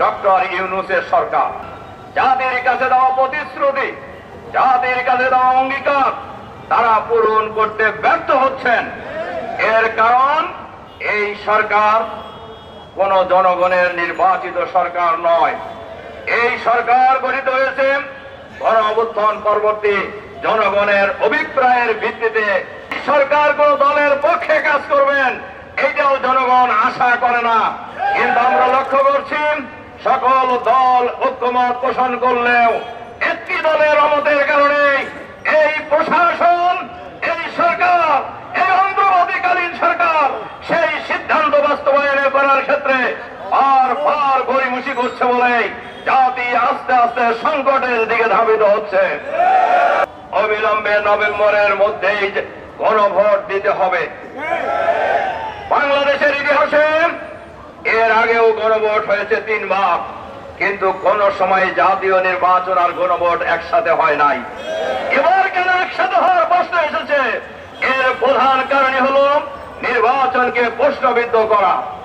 Doctor ইউনুসের সরকার। যাদের কাছে দেওয়া প্রতিশ্রুতি, যাদের কাছে দেওয়া অঙ্গীকার, তারা পূরণ করতে ব্যর্থ হচ্ছেন। এর কারণ, এই সরকার কোন জনগণের নির্বাচিত সরকার নয়। এই সরকার গঠিত হয়েছে গণ পরবর্তী জনগণের অভিপ্রায়ের ভিত্তিতে। সরকার কোন দলের পক্ষে কাজ করবেন, এইটাও জনগণ আশা করে না। কিন্তু আমরা লক্ষ্য করছি সকল দল ঐক্যমত পোষণ করলেও একটি দলের অমতের কারণে এই প্রশাসন, এই সরকার, এই অন্তর্বর্তীকালীন সরকার সেই সিদ্ধান্ত বাস্তবায়ন করার ক্ষেত্রে আর বার গড়িমুষি করছে বলে জাতি আস্তে আস্তে সংকটের দিকে ধাবিত হচ্ছে। অবিলম্বে নভেম্বরের মধ্যেই গণভোট দিতে হবে। বাংলাদেশের আগেও গণভোট হয়েছে তিনবার, কিন্তু কোন সময় জাতীয় নির্বাচন আর গণভোট একসাথে হয় নাই। এবার কেন একসাথে হওয়ার প্রশ্ন এসেছে? এর প্রধান কারণে হলো নির্বাচনকে প্রশ্নবিদ্ধ করা।